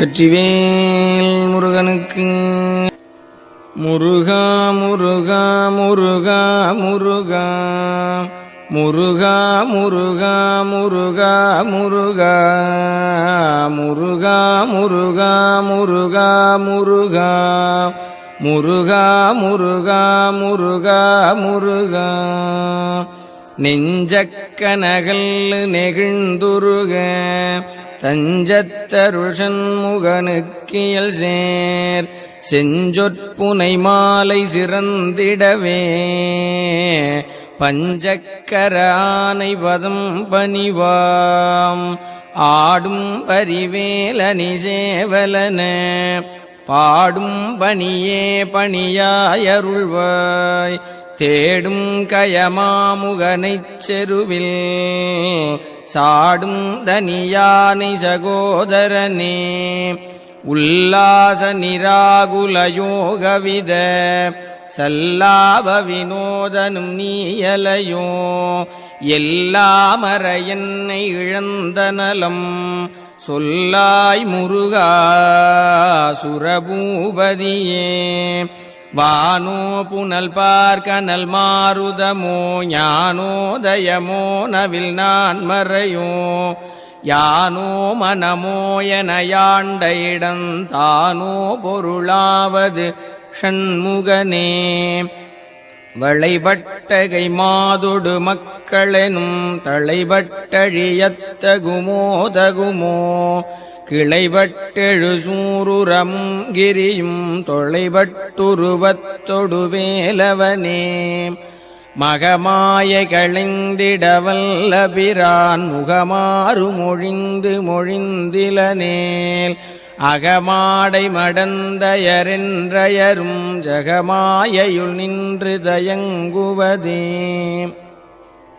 வெற்றிவேல் முருகனுக்கு. முருகா முருகா முருகா முருகா. முருகா முருகா முருகா முருகா. முருகா முருகா முருகா முருகா. முருகா முருகா முருகா முருகா. நெஞ்சக்கனகல் நெகிழ்ந்துருக தஞ்சத்தருள் சண்முகனுக்கியல் சேர் செஞ்சொற்புனை மாலை சிறந்திடவே பஞ்சக்கர ஆனை பதம் பணிவாம் ஆடும் பரிவேலனி சேவலன பாடும் பணியே பணியாயருள்வாய் தேடும் கயமாமுகனைச் செருவில் சாடும் தனியானை சகோதரனே உல்லாச நிராகுல யோகவித சல்லாப வினோதனும் நீயலையோ எல்லாமற என்னை இழந்த நலம் சொல்லாய் முருகா சுரபூபதியே. வானோ புனல் பார்க்கனல் மாருதமோ ஞானோதயமோ நவில் நான் மறையோ. யானோ மனமோ என யாண்ட இடம் தானோ பொருளாவது ஷண்முகனே. வளைபட்டகை மாதொடு மக்களெனும் தளைபட்டழியத்தகுமோ தகுமோ. கிளைபட்டெழு சூருரம் கிரியும் தொலைபட்டுருவத்தொடுவேலவனே மகமாய களைந்திடவல்ல பிரான் முகமாறு மொழிந்து மொழிந்திலனேல். அகமாடை மடந்தயரென்றயரும் ஜகமாயையுள் நின்று தயங்குவதே.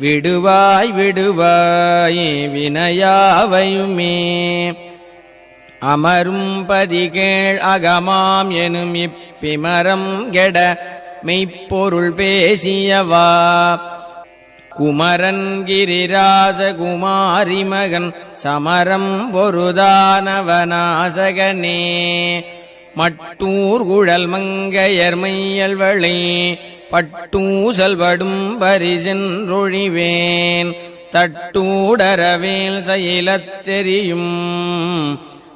விடுவாய் விடுவாய் வினையாவையுமே. அமரும் பதிகேள் அகமாம் எனும் இப்பிமரம் கெட மெய்ப்பொருள் பேசியவா. குமரன் கிரிராச குமாரி மகன் சமரம் பொருதானவனாசகனே. மட்டூர் குழல் மங்கையர் மையல்வளை பட்டூசல்படும் பரிசென்றொழிவேன் தட்டூடரவேல் செயலத்தெரியும்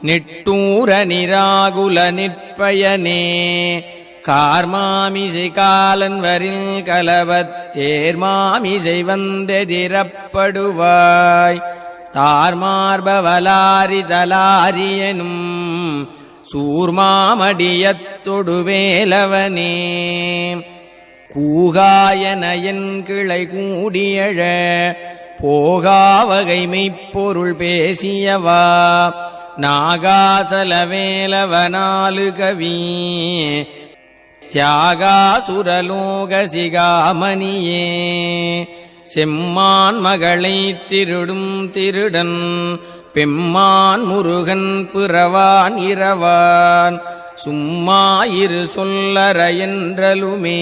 நிட்டூர நிராகுல நிற்பயனே. கார்மாமிசை காலன்வரில் கலவத்தேர்மாமிசை வந்தெதிரப்படுவாய். தார்மார்பவலாரி தலாரியனும் சூர்மாமடியத்தொடுவேலவனே கூகாயனையன் கிளை கூடியழ போகாவகை பேசியவா நாகாசலவேலவனாலு கவி தியாகாசுரலோக சிகாமணியே செம்மான் மகளை திருடும் திருடன் பெம்மான் முருகன் பிறவான் இரவான். சும்மா இரு சொல்லற என்றலுமே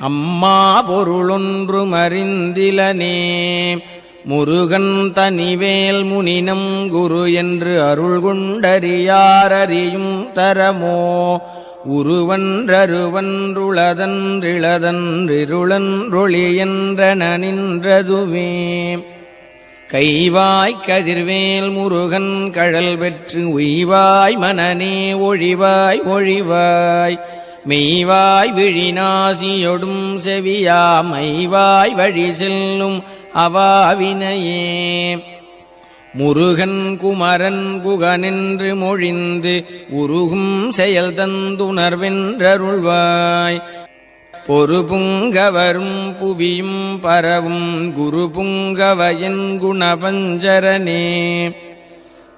அம்மா பொருளொன்று மறிந்திலனே முருகன் தனிவேல் முனினம் குரு என்று அருள் கொண்டறியாரறியும் தரமோ. உருவன்றருவன்றுளதன்றிளதன்றிருளன்றொளி என்றன நின்றதுவே. கைவாய் கதிர்வேல் முருகன் கழல் பெற்று உய்வாய் மனநே ஒழிவாய் ஒழிவாய். மெய்வாய் விழிநாசியொடும் செவியா மைவாய் வழி செல்லும் அவாவினையே. முருகன் குமரன் குகனின்று மொழிந்து உருகும் செயல் தந்துணர்வென்றருள்வாய். பொறு புங்கவரும் புவியும் பரவும் குரு புங்கவயன் குணபஞ்சரனே.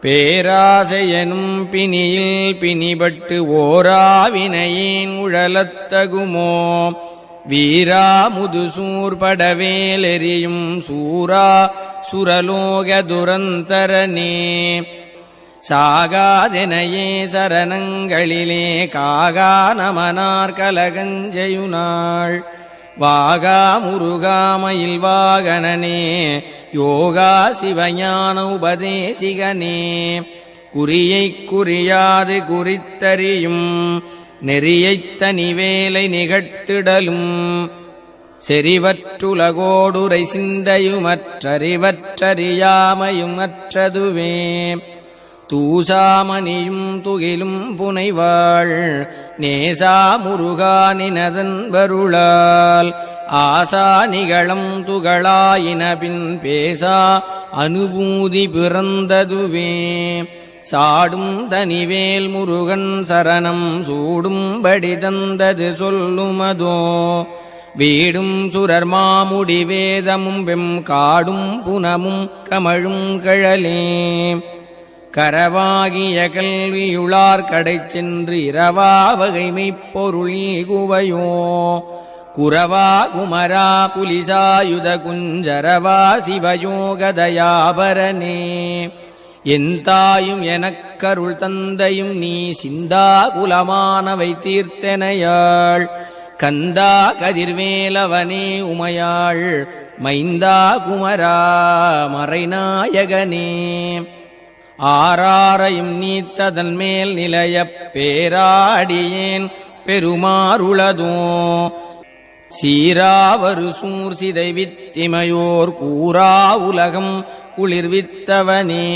பேராசையனும் பிணியில் பிணிபட்டு ஓராவினையின் உழலத்தகுமோ. வீரா முதுசூர்படவேலெறியும் சூரா சுரலோக துரந்தரனே. சாகாதெனையே சரணங்களிலே காகா நமனார் கலகஞ்செயுனாள் வாகா முருகாமயில் வாகனனே யோகா சிவஞான உபதேசிகனே. குறியை குறியாது குறித்தறியும் நெறியைத் தனிவேலை நிகழ்த்திடலும். செறிவற்றுலகோடுரை சிந்தையுமற்றறிவற்றறியாமையும் அற்றதுவே தூசாமணியும் துகிலும் புனைவாள். நேசா முருகானினதன் வருளால். ஆசா நிகழம் துகளாயினபின் பேசா அனுபூதி பிறந்ததுவே. சாடும் தனிவேல் முருகன் சரணம் சூடும்படி தந்தது சொல்லுமதோ. வீடும் சுரர் மாமுடி வேதமும் வெம் காடும் புனமும் கமழும் கழலே. கரவாகிய கல்வியுளார் கடை சென்று இரவா வகைமை பொருளீகுவையோ குரவா குமரா புலிசாயுத குஞ்சரவா சிவயோகதயாபரனே. என் தாயும் எனக்கருள் தந்தையும் நீ சிந்தா குலமானவை தீர்த்தனையாள். கந்தா கதிர்வேலவனே உமையாள். மைந்தா குமரா மறைநாயகனே. ஆராரையும் நீத்ததன் மேல் நிலைய பேராடியேன் பெருமாறுளதோ. சீராவரு சூர் சிதை வித்திமையோர் கூறா உலகம் குளிர்வித்தவனே.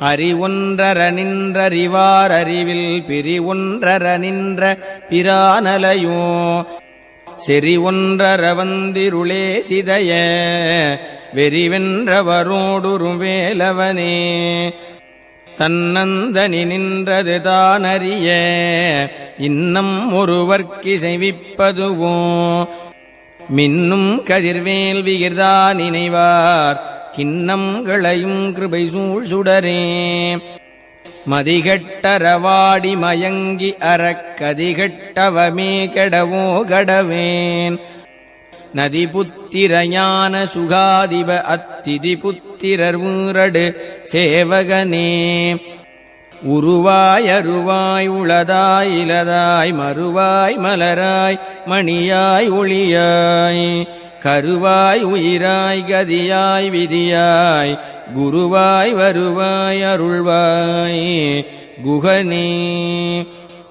அறிவொன்றர நின்றறிவார் அறிவில் பிரிவொன்றர நின்ற பிரானலையோ. செறி ஒன்றர வந்திருளே சிதைய. வெறிவென்றவரோடுரும் வேலவனே தன்னந்தனி நின்றது தானறிய இன்னம் ஒருவர்க்கிசைவிப்பதுவோ. மின்னும் கதிர்வேல் விகிர்தா நினைவார் கிண்ணங்களையும் கிருபை சூழ் சுடரே. மதிகட்டரவாடி மயங்கி அறக்கதிகட்டவமே கெடவோ கடவேன். நதி புத்திரஞான சுகாதிப அத்திதி புத்திரர் ஊரடு சேவகனே. உருவாய் அருவாய் உளதாய் இலதாய் மறுவாய் மலராய் மணியாய் ஒளியாய். கருவாய் உயிராய் கதியாய் விதியாய். குருவாய் வருவாய் அருள்வாய். குகனே.